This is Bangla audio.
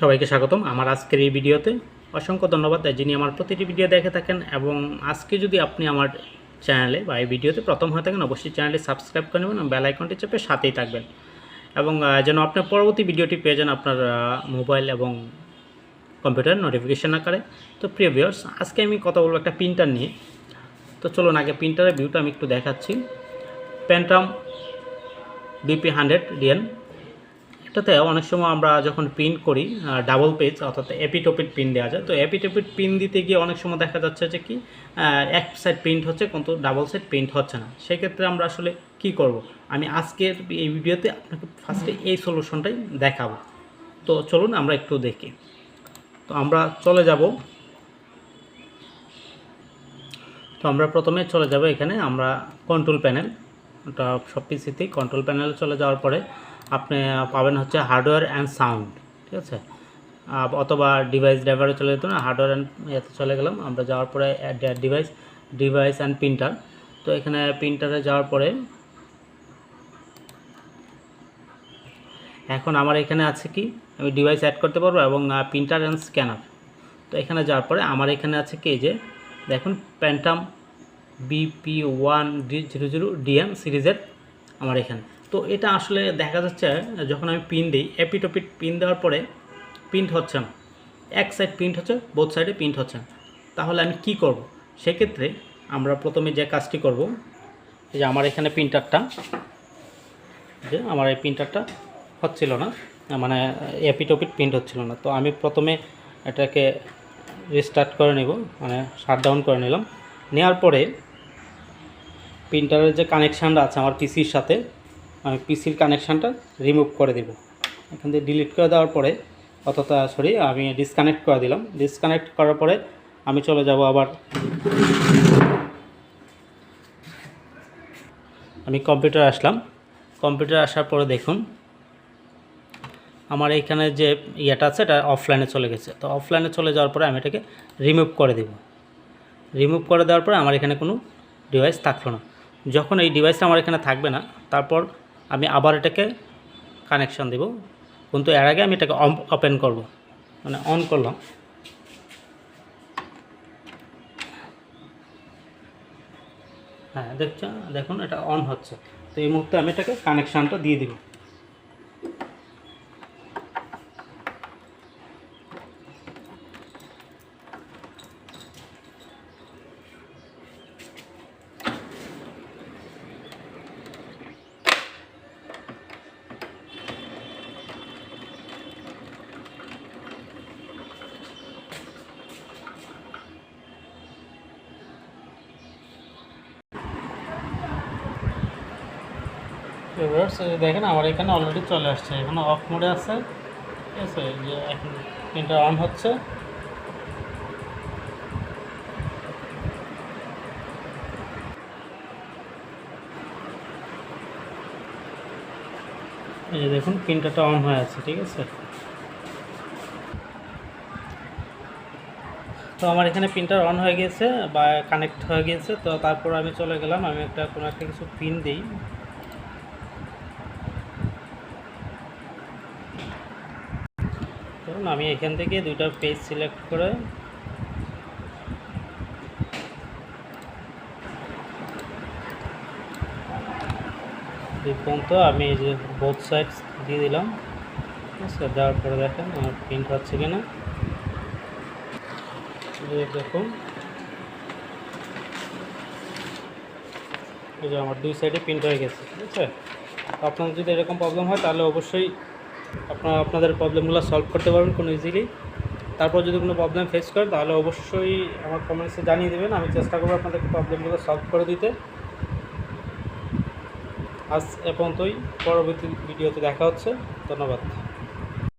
সবাইকে স্বাগতম। আমার আজকের এই ভিডিওতে অসংখ্য ধন্যবাদ যিনি আমার প্রতিটি ভিডিও দেখে থাকেন এবং আজকে যদি আপনি আমার চ্যানেলে বা এই ভিডিওতে প্রথম হয়ে থাকেন, অবশ্যই চ্যানেলটি সাবস্ক্রাইব করে নেবেন এবং বেল আইকনটি চেপে সাথেই থাকবেন। এবং যেন আপনার পরবর্তী ভিডিওটি পেয়ে যান আপনার মোবাইল এবং কম্পিউটার নোটিফিকেশন আকারে। তো প্রিয় ভিউয়ার্স, আজকে আমি কথা বলব একটা প্রিন্টার নিয়ে। তো চলুন আগে প্রিন্টারের ভিউটা আমি একটু দেখাচ্ছি। প্যান্টাম বিপি হান্ড্রেড ডিএন এটাতে অনেক সময় আমরা যখন প্রিন্ট করি ডাবল পেজ অর্থাৎ এপিটোপিট প্রিন্ট দেওয়া যায়, তো এপিটোপিট প্রিন্ট দিতে গিয়ে অনেক সময় দেখা যাচ্ছে যে কি এক সাইড প্রিন্ট হচ্ছে কিন্তু ডাবল সাইড প্রিন্ট হচ্ছে না। সেক্ষেত্রে আমরা আসলে কি করব? আমি আজকের এই ভিডিওতে আপনাকে ফার্স্টে এই সলিউশনটাই দেখাবো। তো চলুন আমরা একটু দেখি। তো আমরা চলে যাব। তো আমরা প্রথমে চলে যাব এখানে, আমরা কন্ট্রোল প্যানেল ওটা সব পিসিতেই কন্ট্রোল প্যানেলে চলে যাওয়ার পরে আপনি পাবেন হচ্ছে হার্ডওয়্যার অ্যান্ড সাউন্ড ঠিক আছে? অথবা ডিভাইস ড্রাইভারে চলে যেত না হার্ডওয়্যার অ্যান্ড এতে চলে গেলাম। আমরা যাওয়ার পরে ডিভাইস ডিভাইস অ্যান্ড প্রিন্টার তো এখানে প্রিন্টারে যাওয়ার পরে এখন আমার এখানে আছে কি? আমি ডিভাইস অ্যাড করতে পারব এবং প্রিন্টার অ্যান্ড স্ক্যানার তো এখানে যাওয়ার পরে আমার এখানে আছে কি? যে, দেখুন Pantum BP one D zero zero DM সিরিজের আমার এখানে। তো এটা আসলে দেখা যাচ্ছে, যখন আমি পিন দিই এপিটোপিট পিন দেওয়ার পরে প্রিন্ট হচ্ছে না। এক সাইড প্রিন্ট হচ্ছে বোথ সাইডে প্রিন্ট হচ্ছে না। তাহলে আমি কি করব? সেক্ষেত্রে আমরা প্রথমে যে কাজটি করব যে আমার এখানে প্রিন্টারটা যে আমার এই প্রিন্টারটা হচ্ছিল না মানে এপিটোপিট প্রিন্ট হচ্ছিল না। তো আমি প্রথমে এটাকে রিস্টার্ট করে নেব মানে শাট ডাউন করে নিলাম। নেওয়ার পরে প্রিন্টারের যে কানেকশানটা আছে আমার পিসির সাথে পিসির কানেকশানটা রিমুভ করে দেব। এখান থেকে ডিলিট করে দেওয়ার পরে অতটা সরি আমি ডিসকানেক্ট করে দিলাম। ডিসকানেক্ট করার পরে আমি চলে যাব আবার। আমি কম্পিউটার আসলাম। কম্পিউটার আসার পরে দেখুন, আমার এইখানে যে ইয়েটা আছে, এটা অফলাইনে চলে গেছে। তো অফলাইনে চলে যাওয়ার পরে আমি এটাকে রিমুভ করে দেব। রিমুভ করে দেওয়ার পরে আমার এখানে কোনো ডিভাইস থাকল না। যখন এই ডিভাইসটা আমার এখানে থাকবে না, তারপর আমি আবার এটাকে কানেকশান দেব। কিন্তু এর আগে আমি এটাকে ওপেন করব। মানে অন করলাম। হ্যাঁ দেখছ দেখুন, এটা অন হচ্ছে। তো এই মুহূর্তে আমি এটাকে কানেকশানটা দিয়ে দিব। ভিউয়ার্স দেখেন আমার এখানে অলরেডি চলে আসছে। এখানে অফ মোডে আছে। ঠিক আছে যে এখন প্রিন্টার অন হচ্ছে। এই যে দেখুন প্রিন্টারটা অন হয়ে আছে, ঠিক আছে? তো আমার এখানে প্রিন্টার অন হয়ে গেছে বা কানেক্ট হয়ে গেছে। তো তারপর আমি চলে গেলাম, আমি একটা কোনো একটা কিছু পিন দিই। ধরুন আমি এখান থেকে দুইটা পেজ সিলেক্ট করে পর্যন্ত আমি যে বোথ সাইড দিয়ে দিলাম। ঠিক আছে, দেওয়ার পরে দেখেন আমার প্রিন্ট হচ্ছে কিনা। দেখুন। এই যে আমার দুই সাইডে প্রিন্ট হয়ে গেছে, ঠিক আছে? তো আপনাদের যদি এরকম প্রবলেম হয়, তাহলে অবশ্যই আপনারা আপনাদের প্রবলেমগুলো সলভ করতে পারবেন কোনো ইজিলি তারপর যদি কোনো প্রবলেম ফেস করেন, তাহলে অবশ্যই আমার কমেন্টসে জানিয়ে দেবেন। আমি চেষ্টা করব আপনাদের প্রবলেমগুলো সলভ করে দিতে। আজ এ পর্যন্তই। পরবর্তী ভিডিওতে দেখা হচ্ছে। ধন্যবাদ।